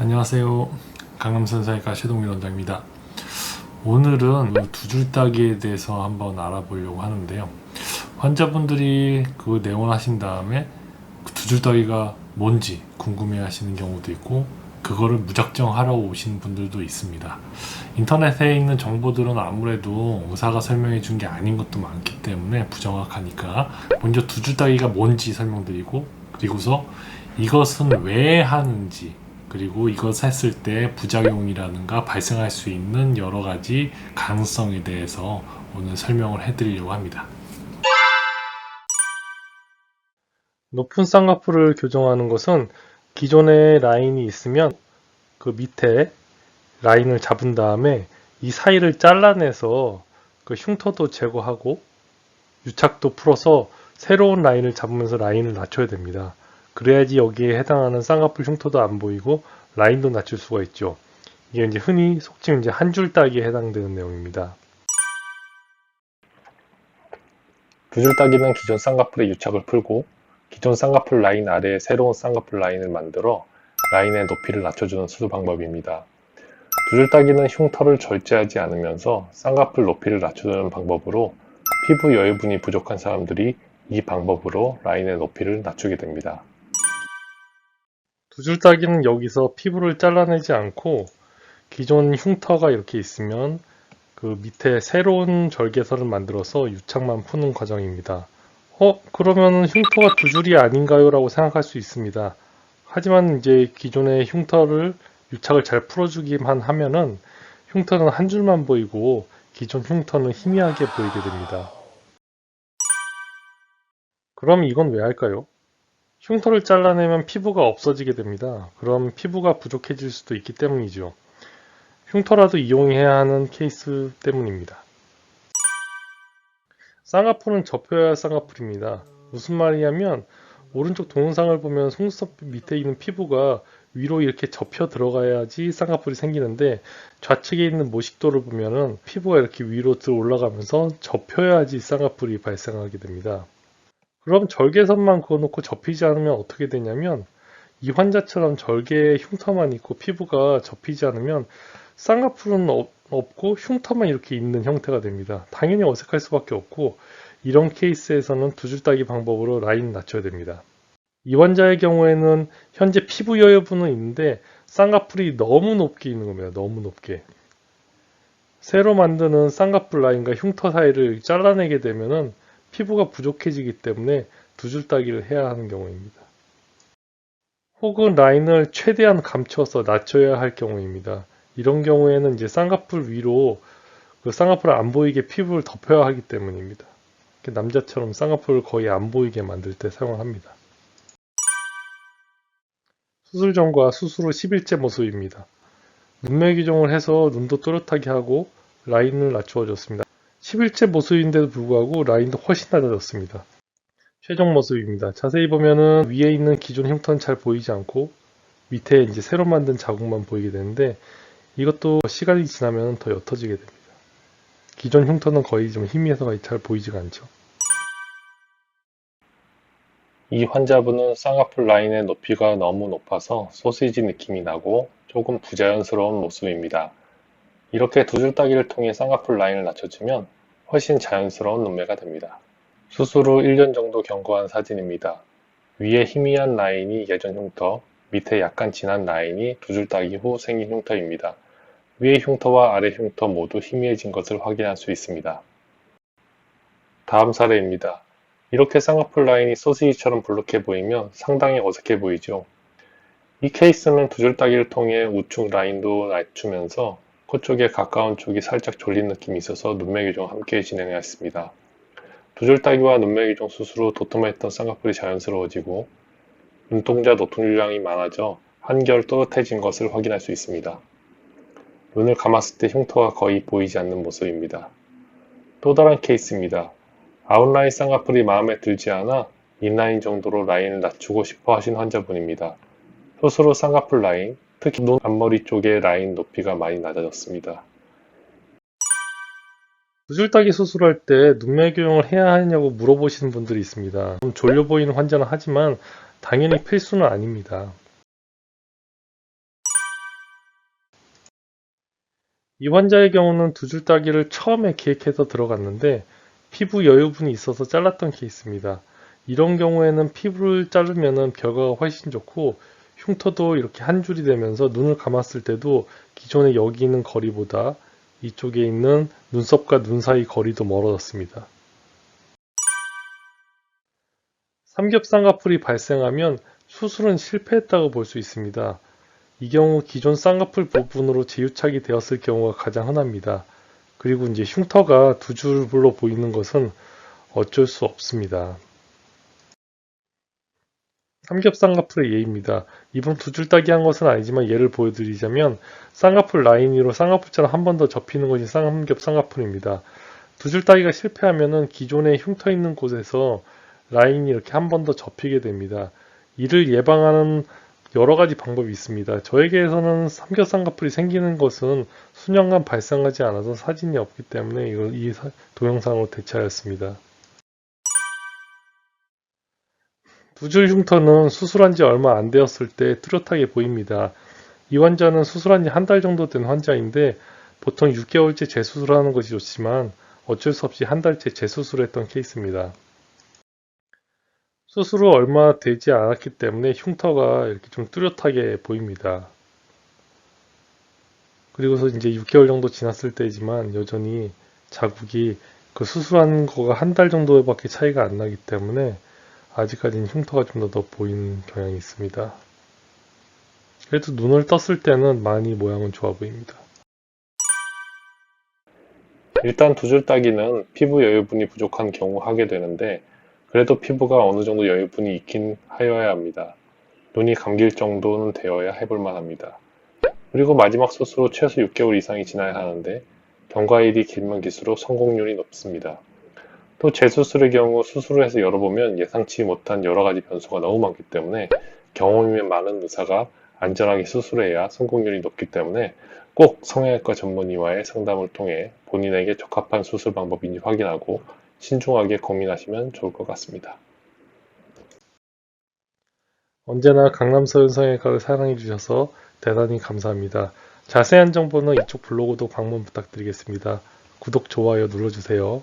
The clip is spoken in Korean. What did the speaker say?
안녕하세요. 강남선사의과 최동일 원장입니다. 오늘은 두 줄 따기에 대해서 한번 알아보려고 하는데요. 환자분들이 그 내원하신 다음에 두줄 따기가 뭔지 궁금해 하시는 경우도 있고, 그거를 무작정 하러 오신 분들도 있습니다. 인터넷에 있는 정보들은 아무래도 의사가 설명해 준 게 아닌 것도 많기 때문에 부정확하니까 먼저 두 줄 따기가 뭔지 설명드리고, 그리고서 이것은 왜 하는지, 그리고 이것 했을 때 부작용이라든가 발생할 수 있는 여러 가지 가능성에 대해서 오늘 설명을 해드리려고 합니다. 높은 쌍꺼풀을 교정하는 것은 기존에 라인이 있으면 그 밑에 라인을 잡은 다음에 이 사이를 잘라내서 그 흉터도 제거하고 유착도 풀어서 새로운 라인을 잡으면서 라인을 낮춰야 됩니다. 그래야지 여기에 해당하는 쌍꺼풀 흉터도 안 보이고 라인도 낮출 수가 있죠. 이게 이제 흔히 속칭 이제 한 줄 따기에 해당되는 내용입니다. 두 줄 따기는 기존 쌍꺼풀의 유착을 풀고 기존 쌍꺼풀 라인 아래에 새로운 쌍꺼풀 라인을 만들어 라인의 높이를 낮춰주는 수술 방법입니다. 두 줄 따기는 흉터를 절제하지 않으면서 쌍꺼풀 높이를 낮춰주는 방법으로 피부 여유분이 부족한 사람들이 이 방법으로 라인의 높이를 낮추게 됩니다. 두 줄 따기는 여기서 피부를 잘라내지 않고 기존 흉터가 이렇게 있으면 그 밑에 새로운 절개선을 만들어서 유착만 푸는 과정입니다. 어, 그러면 흉터가 두 줄이 아닌가요? 라고 생각할 수 있습니다. 하지만 이제 기존의 흉터를 유착을 잘 풀어주기만 하면은 흉터는 한 줄만 보이고 기존 흉터는 희미하게 보이게 됩니다. 그럼 이건 왜 할까요? 흉터를 잘라내면 피부가 없어지게 됩니다. 그럼 피부가 부족해질 수도 있기 때문이죠. 흉터라도 이용해야 하는 케이스 때문입니다. 쌍꺼풀은 접혀야 할 쌍꺼풀입니다. 무슨 말이냐면 오른쪽 동영상을 보면 속눈썹 밑에 있는 피부가 위로 이렇게 접혀 들어가야지 쌍꺼풀이 생기는데 좌측에 있는 모식도를 보면은 피부가 이렇게 위로 들어 올라가면서 접혀야지 쌍꺼풀이 발생하게 됩니다. 그럼 절개선만 그어놓고 접히지 않으면 어떻게 되냐면 이 환자처럼 절개에 흉터만 있고 피부가 접히지 않으면 쌍꺼풀은 없- 없고 흉터만 이렇게 있는 형태가 됩니다. 당연히 어색할 수밖에 없고 이런 케이스에서는 두 줄 따기 방법으로 라인 낮춰야 됩니다. 이 환자의 경우에는 현재 피부 여유분은 있는데 쌍꺼풀이 너무 높게 있는 겁니다. 너무 높게. 새로 만드는 쌍꺼풀 라인과 흉터 사이를 잘라내게 되면은 피부가 부족해지기 때문에 두 줄 따기를 해야 하는 경우입니다. 혹은 라인을 최대한 감춰서 낮춰야 할 경우입니다. 이런 경우에는 이제 쌍꺼풀 위로 그 쌍꺼풀 안 보이게 피부를 덮여야 하기 때문입니다. 남자처럼 쌍꺼풀을 거의 안 보이게 만들 때 사용을 합니다. 수술 전과 수술 후 10일째 모습입니다. 눈매 교정을 해서 눈도 또렷하게 하고 라인을 낮추어 줬습니다. 10일째 모습인데도 불구하고 라인도 훨씬 낮아졌습니다. 최종 모습입니다. 자세히 보면은 위에 있는 기존 흉터는 잘 보이지 않고 밑에 이제 새로 만든 자국만 보이게 되는데 이것도 시간이 지나면 더 옅어지게 됩니다. 기존 흉터는 거의 좀 희미해서 잘 보이지가 않죠. 이 환자분은 쌍꺼풀 라인의 높이가 너무 높아서 소시지 느낌이 나고 조금 부자연스러운 모습입니다. 이렇게 두 줄 따기를 통해 쌍꺼풀 라인을 낮춰주면 훨씬 자연스러운 눈매가 됩니다. 수술 후 1년 정도 경과한 사진입니다. 위에 희미한 라인이 예전 흉터, 밑에 약간 진한 라인이 두 줄 따기 후 생긴 흉터입니다. 위의 흉터와 아래 흉터 모두 희미해진 것을 확인할 수 있습니다. 다음 사례입니다. 이렇게 쌍꺼풀 라인이 소시지처럼 볼록해 보이면 상당히 어색해 보이죠. 이 케이스는 두 줄 따기를 통해 우측 라인도 낮추면서 코 쪽에 가까운 쪽이 살짝 졸린 느낌이 있어서 눈매 교정 함께 진행했습니다. 두줄 따기와 눈매 교정 수술 후 도톰했던 쌍꺼풀이 자연스러워지고 눈동자 노통유량이 많아져 한결 또렷해진 것을 확인할 수 있습니다. 눈을 감았을 때 흉터가 거의 보이지 않는 모습입니다. 또 다른 케이스입니다. 아웃라인 쌍꺼풀이 마음에 들지 않아 인라인 정도로 라인을 낮추고 싶어 하신 환자분입니다. 후 쌍꺼풀 라인, 특히 눈 앞머리 쪽의 라인 높이가 많이 낮아졌습니다. 두줄 따기 수술할 때 눈매 교정을 해야 하냐고 물어보시는 분들이 있습니다. 좀 졸려 보이는 환자는 하지만 당연히 필수는 아닙니다. 이 환자의 경우는 두 줄 따기를 처음에 기획해서 들어갔는데 피부 여유분이 있어서 잘랐던 케이스입니다. 이런 경우에는 피부를 자르면 결과가 훨씬 좋고 흉터도 이렇게 한 줄이 되면서 눈을 감았을 때도 기존에 여기 있는 거리보다 이쪽에 있는 눈썹과 눈 사이 거리도 멀어졌습니다. 삼겹쌍꺼풀이 발생하면 수술은 실패했다고 볼 수 있습니다. 이 경우 기존 쌍꺼풀 부분으로 재유착이 되었을 경우가 가장 흔합니다. 그리고 이제 흉터가 두 줄로 보이는 것은 어쩔 수 없습니다. 삼겹쌍꺼풀의 예입니다. 이번 두 줄 따기 한 것은 아니지만 예를 보여드리자면 쌍꺼풀 라인 위로 쌍꺼풀처럼 한 번 더 접히는 것이 삼겹쌍꺼풀입니다. 두 줄 따기가 실패하면은 기존에 흉터 있는 곳에서 라인이 이렇게 한 번 더 접히게 됩니다. 이를 예방하는 여러 가지 방법이 있습니다. 저에게서는 삼겹쌍꺼풀이 생기는 것은 수년간 발생하지 않아서 사진이 없기 때문에 이걸 이 사- 동영상으로 대체하였습니다. 두 줄 흉터는 수술한 지 얼마 안 되었을 때 뚜렷하게 보입니다. 이 환자는 수술한 지 한 달 정도 된 환자인데 보통 6개월째 재수술하는 것이 좋지만 어쩔 수 없이 한 달째 재수술했던 케이스입니다. 수술 후 얼마 되지 않았기 때문에 흉터가 이렇게 좀 뚜렷하게 보입니다. 그리고서 이제 6개월 정도 지났을 때지만 여전히 자국이 그 수술한 거가 한 달 정도밖에 차이가 안 나기 때문에 아직까지는 흉터가 좀 더 더 보이는 경향이 있습니다. 그래도 눈을 떴을 때는 많이 모양은 좋아 보입니다. 일단 두 줄 따기는 피부 여유분이 부족한 경우 하게 되는데 그래도 피부가 어느 정도 여유분이 있긴 하여야 합니다. 눈이 감길 정도는 되어야 해볼 만 합니다. 그리고 마지막 수술 후 최소 6개월 이상이 지나야 하는데 경과일이 길면 길수록 성공률이 높습니다. 또 재수술의 경우 수술을 해서 열어보면 예상치 못한 여러 가지 변수가 너무 많기 때문에 경험이 많은 의사가 안전하게 수술해야 성공률이 높기 때문에 꼭 성형외과 전문의와의 상담을 통해 본인에게 적합한 수술 방법인지 확인하고 신중하게 고민하시면 좋을 것 같습니다. 언제나 강남서윤성형외과를 사랑해주셔서 대단히 감사합니다. 자세한 정보는 이쪽 블로그도 방문 부탁드리겠습니다. 구독, 좋아요 눌러주세요.